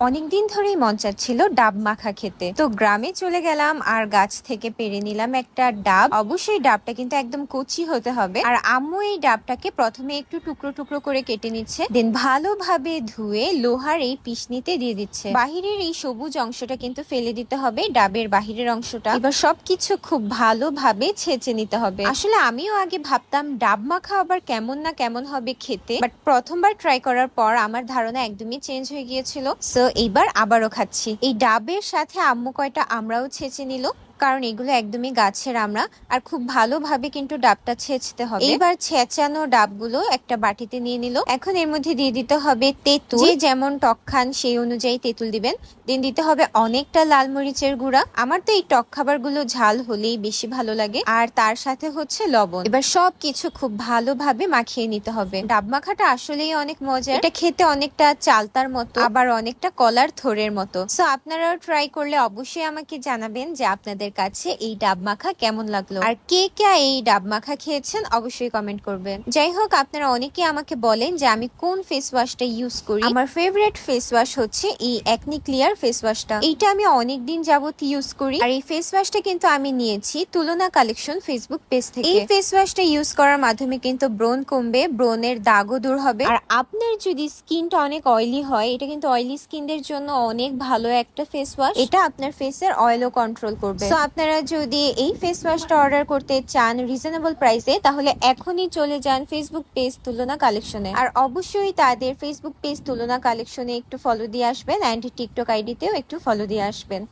অনেকদিন ধরেই মন চাচ্ছিল ডাব মাখা খেতে। তো গ্রামে চলে গেলাম আর গাছ থেকে পেরে নিলাম একটা ডাব। অবশ্যই ডাবটা কিন্তু একদম কচি হতে হবে। আর আম্মু এই ডাবটাকে প্রথমে একটু টুকরো টুকরো করে কেটে নিচ্ছে দেন ভালোভাবে ধুয়ে লোহার এই পিসনিতে দিয়ে দিচ্ছে। বাহিরের এই সবুজ অংশটা কিন্তু ফেলে দিতে হবে, ডাবের বাহিরের অংশটা। এবার সবকিছু খুব ভালোভাবে ছেঁচে নিতে হবে। আসলে আমিও আগে ভাবতাম ডাব মাখা আবার কেমন না কেমন হবে খেতে বাট প্রথমবার ট্রাই করার পর আমার ধারণা একদমই চেঞ্জ হয়ে গিয়েছিল। সো এইবার আবারও খাচ্ছি। এই ডাবের সাথে আম্মু কয়টা আমরাও ছেঁচে নিল। কারণ এগুলো একদমই গাছের আমরা। আর খুব ভালোভাবে কিন্তু ডাবটা ছেঁচতে হবে। এইবার ছেঁচানো ডাবগুলো একটা বাটিতে নিয়ে নিল। এখন এর মধ্যে দিয়ে দিতে হবে তেঁতুল। যে যেমন টক খান সেই অনুযায়ী তেঁতুল দিবেন। দেন দিতে হবে অনেকটা লাল মরিচের গুঁড়া। আমার তো এই টক খাবারগুলো ঝাল হলেই বেশি ভালো লাগে। আর তার সাথে হচ্ছে লবণ। এবার সব কিছু খুব ভালোভাবে মাখিয়ে নিতে হবে। ডাব মাখাটা আসলেই অনেক মজা এটা খেতে অনেকটা চালতার মতো আবার অনেকটা কলার থোরের মতো। সো আপনারাও ট্রাই করলে অবশ্যই আমাকে জানাবেন যে আপনাদের কাছে এই ডাব মাখা কেমন লাগল? আর কে কে এই ডাব মাখা খেয়েছেন অবশ্যই কমেন্ট করবেন। যাই হোক আপনারা অনেকে আমাকে বলেন যে আমি কোন ফেস ওয়াশটা ইউজ করি। আমার ফেভারিট ফেস ওয়াশ হচ্ছে এই একনি ক্লিয়ার ফেস ওয়াশটা এইটা আমি অনেকদিন যাবত ইউজ করি। আর এই ফেস ওয়াশটা কিন্তু আমি নিয়েছি তুলনা কালেকশন ফেসবুক পেজ থেকে। এই ফেস ওয়াশটা ইউজ করার মাধ্যমে কিন্তু ব্রণ কমবে, ব্রণের দাগও দূর হবে। আর আপনার যদি স্কিনটা অনেক অয়েলি হয়, এটা কিন্তু অয়েলি স্কিনদের জন্য অনেক ভালো একটা ফেস ওয়াশ এটা আপনার ফেসের অয়েলও কন্ট্রোল করবে। আপনারা যদি এই ফেস ওয়াশটা অর্ডার করতে চান রিজনেবল প্রাইসে তাহলে এখনই চলে যান ফেসবুক পেজ তুলনা কালেকশনে আর অবশ্যই তাদের ফেসবুক পেজ তুলনা কালেকশনে একটু ফলো দিয়ে আসবেন অ্যান্ড টিকটক আইডিতেও একটু ফলো দিয়ে আসবেন।